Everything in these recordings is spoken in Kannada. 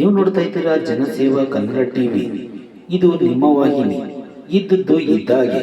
ನೀವು ನೋಡ್ತಾ ಇದ್ದೀರಾ ಜನಸೇವಾ ಕನ್ನಡ ಟಿವಿ. ಇದು ನಿಮ್ಮ ವಾಹಿನಿ. ಇದ್ದದ್ದು ಇದ್ದಾಗೆ.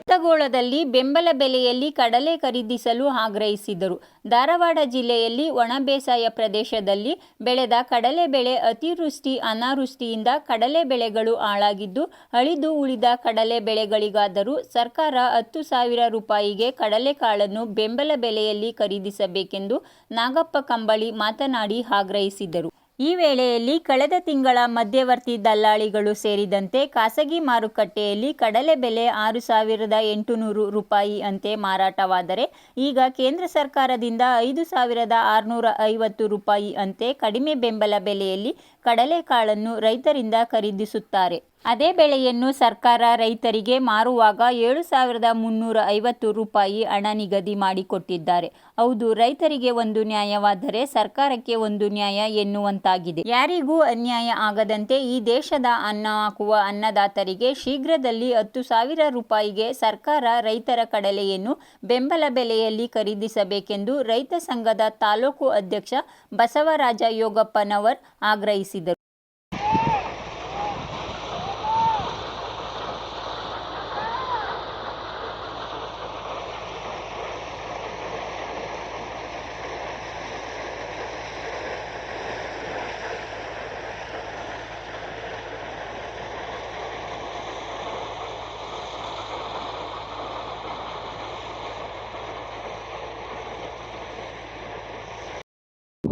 ಮುಕ್ತಗೋಳದಲ್ಲಿ ಬೆಂಬಲ ಬೆಲೆಯಲ್ಲಿ ಕಡಲೆ ಖರೀದಿಸಲು ಆಗ್ರಹಿಸಿದರು. ಧಾರವಾಡ ಜಿಲ್ಲೆಯಲ್ಲಿ ಒಣ ಬೇಸಾಯ ಪ್ರದೇಶದಲ್ಲಿ ಬೆಳೆದ ಕಡಲೆ ಬೆಳೆ ಅತಿವೃಷ್ಟಿ ಅನಾವೃಷ್ಟಿಯಿಂದ ಕಡಲೆ ಬೆಳೆಗಳು ಹಾಳಾಗಿದ್ದು, ಅಳಿದು ಉಳಿದ ಕಡಲೆ ಬೆಳೆಗಳಿಗಾದರೂ ಸರ್ಕಾರ ಹತ್ತು ಸಾವಿರ ರೂಪಾಯಿಗೆ ಕಡಲೆಕಾಳನ್ನು ಬೆಂಬಲ ಬೆಲೆಯಲ್ಲಿ ಖರೀದಿಸಬೇಕೆಂದು ನಾಗಪ್ಪ ಕಂಬಳಿ ಮಾತನಾಡಿ ಆಗ್ರಹಿಸಿದರು. ಈ ವೇಳೆಯಲ್ಲಿ ಕಳೆದ ತಿಂಗಳ ಮಧ್ಯವರ್ತಿ ದಲ್ಲಾಳಿಗಳು ಸೇರಿದಂತೆ ಖಾಸಗಿ ಮಾರುಕಟ್ಟೆಯಲ್ಲಿ ಕಡಲೆ ಬೆಲೆ ಆರು ಸಾವಿರದ ಎಂಟುನೂರು ರೂಪಾಯಿ ಅಂತೆ ಮಾರಾಟವಾದರೆ ಈಗ ಕೇಂದ್ರ ಸರ್ಕಾರದಿಂದ ಐದು ಸಾವಿರದ ಆರುನೂರ ಐವತ್ತು ರೂಪಾಯಿ ಅಂತೆ ಕಡಿಮೆ ಬೆಂಬಲ ಬೆಲೆಯಲ್ಲಿ ಕಡಲೆಕಾಳನ್ನು ರೈತರಿಂದ ಖರೀದಿಸುತ್ತಾರೆ. ಅದೇ ಬೆಳೆಯನ್ನು ಸರ್ಕಾರ ರೈತರಿಗೆ ಮಾರುವಾಗ ಏಳು ಸಾವಿರದ ಮುನ್ನೂರ ಐವತ್ತು ರೂಪಾಯಿ ಹಣ ನಿಗದಿ ಮಾಡಿಕೊಟ್ಟಿದ್ದಾರೆ. ಹೌದು, ರೈತರಿಗೆ ಒಂದು ನ್ಯಾಯವಾದರೆ ಸರ್ಕಾರಕ್ಕೆ ಒಂದು ನ್ಯಾಯ ಎನ್ನುವಂತಾಗಿದೆ. ಯಾರಿಗೂ ಅನ್ಯಾಯ ಆಗದಂತೆ ಈ ದೇಶದ ಅನ್ನ ಹಾಕುವ ಅನ್ನದಾತರಿಗೆ ಶೀಘ್ರದಲ್ಲಿ ಹತ್ತು ಸಾವಿರ ರೂಪಾಯಿಗೆ ಸರ್ಕಾರ ರೈತರ ಕಡಲೆಯನ್ನು ಬೆಂಬಲ ಬೆಲೆಯಲ್ಲಿ ಖರೀದಿಸಬೇಕೆಂದು ರೈತ ಸಂಘದ ತಾಲೂಕು ಅಧ್ಯಕ್ಷ ಬಸವರಾಜ ಯೋಗಪ್ಪನವರ್ ಆಗ್ರಹಿಸಿದರು.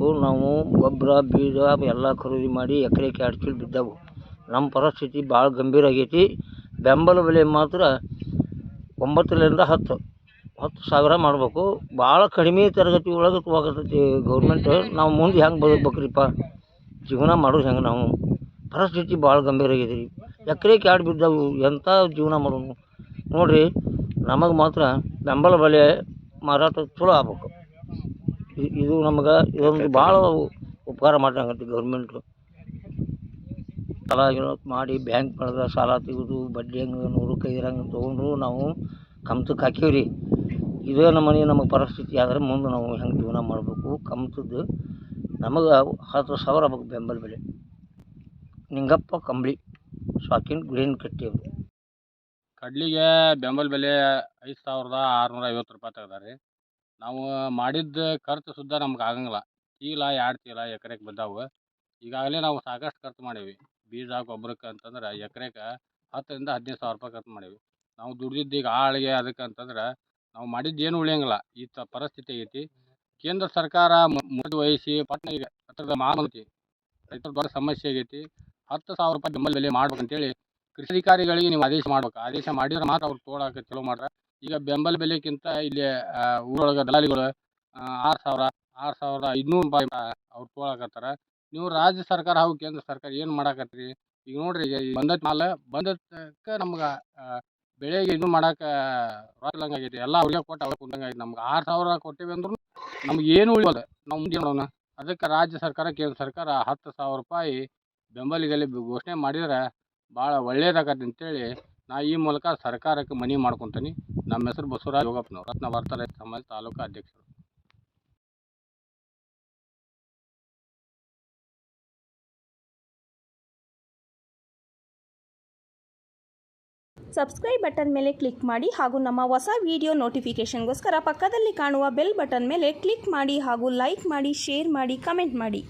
ಇವು ನಾವು ಗೊಬ್ಬರ ಬೀಜ ಎಲ್ಲ ಖರೀದಿ ಮಾಡಿ ಎಕರೆಗೆ ಎರಡು ಚೀಲ ಬಿದ್ದವು. ನಮ್ಮ ಪರಿಸ್ಥಿತಿ ಭಾಳ ಗಂಭೀರ ಆಗೈತಿ. ಬೆಂಬಲ ಬೆಲೆ ಮಾತ್ರ ಒಂಬತ್ತರಿಂದ ಹತ್ತು ಹತ್ತು ಸಾವಿರ ಮಾಡಬೇಕು. ಭಾಳ ಕಡಿಮೆ ತರಗತಿ ಒಳಗೆ ಹೋಗತೈತಿ ಗೌರ್ಮೆಂಟ್ ನಾವು ಮುಂದೆ ಹೆಂಗೆ ಬದುಕ್ಬೇಕ್ರಿಪ್ಪ? ಜೀವನ ಮಾಡೋದು ಹೆಂಗೆ ನಾವು? ಪರಿಸ್ಥಿತಿ ಭಾಳ ಗಂಭೀರ ಆಗೈತಿ ರೀ ಎಕರೆಗೆ ಎರಡು ಬಿದ್ದವು. ಎಂಥ ಜೀವನ ಮಾಡೋದು? ನೋಡಿರಿ, ನಮಗೆ ಮಾತ್ರ ಬೆಂಬಲ ಬೆಲೆ ಮಾರಾಟ ಚಲೋ ಆಗ್ಬೇಕು. ಇದು ನಮ್ಗೆ ಇದೊಂದು ಭಾಳ ಉಪಕಾರ ಮಾಡ್ದಂಗೈತಿ ಗೌರ್ಮೆಂಟು ಸಾಲ ಮಾಡಿ ಬ್ಯಾಂಕ್ ಒಳಗೆ ಸಾಲ ತೆಗೆದು ಬಡ್ಡಿ ಹಂಗೆ ನೂರಕ್ಕೆ ಐದರಂಗೆ ತೊಗೊಂಡು ನಾವು ಕಮ್ತಕ್ಕೆ ಹಾಕೀವಿ ರೀ ಇದೇ ನಮ್ಮನೆ ನಮಗೆ ಪರಿಸ್ಥಿತಿ ಆದ್ರೆ ಮುಂದೆ ನಾವು ಹೆಂಗೆ ಜೀವನ ಮಾಡಬೇಕು. ಕಮ್ತದ್ದು ನಮಗೆ ಹತ್ತು ಸಾವಿರ ಆಗ್ಬೇಕು ಬೆಂಬಲ ಬೆಲೆ. ನಿಂಗಪ್ಪ ಕಂಬಳಿ ಸಾಕಿನ ಗುಡಿನ ಕಟ್ಟಿಯವರು ಕಡ್ಲಿಗೆ ಬೆಂಬಲ ಬೆಲೆ ಐದು ಸಾವಿರದ ಆರುನೂರ ಐವತ್ತು ರೂಪಾಯಿ ತೆಗ್ದಾರೆ. ನಾವು ಮಾಡಿದ್ದ ಖರ್ಚು ಸುದ್ದ ನಮ್ಗೆ ಆಗಂಗಿಲ್ಲ. ಚೀಲ ಎರಡು ಚೀಲ ಎಕರೆಗೆ ಬಿದ್ದಾವೆ ಈಗಾಗಲೇ ನಾವು ಸಾಕಷ್ಟು ಖರ್ಚು ಮಾಡೀವಿ. ಬೀಜ ಗೊಬ್ಬರಕ್ಕೆ ಅಂತಂದ್ರೆ ಎಕರೆಗೆ ಹತ್ತರಿಂದ ಹದಿನೈದು ಸಾವಿರ ರೂಪಾಯಿ ಖರ್ಚು ಮಾಡೀವಿ. ನಾವು ದುಡ್ದಿದ್ದು ಈಗ ಆಳಿಗೆ ಅದಕ್ಕೆ ಅಂತಂದ್ರೆ ನಾವು ಮಾಡಿದ್ದು ಏನು ಉಳಿಯಂಗಿಲ್ಲ. ಈ ತ ಪರಿಸ್ಥಿತಿ ಐತಿ. ಕೇಂದ್ರ ಸರ್ಕಾರ ಮುಂದೆ ವಹಿಸಿ ಪಟ್ನ ಈಗ ಹತ್ತಿರದ ರೈತರ ದೊಡ್ಡ ಸಮಸ್ಯೆ ಆಗೈತಿ. ಹತ್ತು ಸಾವಿರ ರೂಪಾಯಿ ಬೆಂಬಲ ಬೆಲೆ ಮಾಡ್ಬೇಕಂತೇಳಿ ಕೃಷಿ ಅಧಿಕಾರಿಗಳಿಗೆ ನೀವು ಆದೇಶ ಮಾಡ್ಬೇಕು. ಆದೇಶ ಮಾಡಿದ್ರೆ ಮಾತ್ರ ಅವ್ರು ತೋಳಕ್ಕೆ ಚಲೋ ಮಾಡ್ರೆ ಈಗ ಬೆಂಬಲ ಬೆಲೆಕ್ಕಿಂತ ಇಲ್ಲಿ ಊರೊಳಗೆ ದಲಾಲಿಗಳು ಆರು ಸಾವಿರ, ಆರು ಸಾವಿರದ ಐದುನೂರು ರೂಪಾಯಿ ಅವ್ರು ತೊಗೊಳಕತ್ತಾರ. ನೀವು ರಾಜ್ಯ ಸರ್ಕಾರ ಹಾಗೂ ಕೇಂದ್ರ ಸರ್ಕಾರ ಏನು ಮಾಡಾಕತ್ರಿ ಈಗ ನೋಡ್ರಿ, ಈಗ ಈ ಬಂದತ್ ಮಾಲ ಬಂದಕ್ಕೆ ನಮ್ಗೆ ಬೆಳೆಗೆ ಇದು ಮಾಡಕ್ಕೆ ಆಗೈತಿ. ಎಲ್ಲ ಅವ್ರಿಗೆ ಕೊಟ್ಟು ಅವ್ರಿಗೆ ಕುಂದಂಗೆ ಆಗೈತಿ. ನಮ್ಗೆ ಆರು ಸಾವಿರ ಕೊಟ್ಟಿವಿ ಅಂದ್ರೂ ನಮ್ಗೆ ಏನು ಉಳಿಯೋದು? ನಾವು ಮುಂದೆ ನೋಡೋಣ. ಅದಕ್ಕೆ ರಾಜ್ಯ ಸರ್ಕಾರ, ಕೇಂದ್ರ ಸರ್ಕಾರ ಹತ್ತು ಸಾವಿರ ರೂಪಾಯಿ ಬೆಂಬಲಿಗೆಲ್ಲ ಘೋಷಣೆ ಮಾಡಿದ್ರೆ ಭಾಳ ಒಳ್ಳೇದಾಗತ್ತೆ ಅಂತೇಳಿ ನಾ ಈ ಮೂಲಕ ಸರ್ಕಾರಕ್ಕೆ ಮನವಿ ಮಾಡ್ಕೊತೀನಿ. ನಮ್ಮ ಹೆಸರು ಬಸವರಾಜ್ ಯೋಗಪ್ಪನವ್ರು. ರತ್ನ ವಾರ್ತಾ ರೈತ ಸಮಾಜ ತಾಲೂಕು ಅಧ್ಯಕ್ಷರು. ಸಬ್ಸ್ಕ್ರೈಬ್ ಬಟನ್ ಮೇಲೆ ಕ್ಲಿಕ್ ಮಾಡಿ ಹಾಗೂ ನಮ್ಮ ಹೊಸ ವಿಡಿಯೋ ನೋಟಿಫಿಕೇಷನ್ಗೋಸ್ಕರ ಪಕ್ಕದಲ್ಲಿ ಕಾಣುವ ಬೆಲ್ ಬಟನ್ ಮೇಲೆ ಕ್ಲಿಕ್ ಮಾಡಿ ಹಾಗೂ ಲೈಕ್ ಮಾಡಿ ಶೇರ್ ಮಾಡಿ ಕಮೆಂಟ್ ಮಾಡಿ.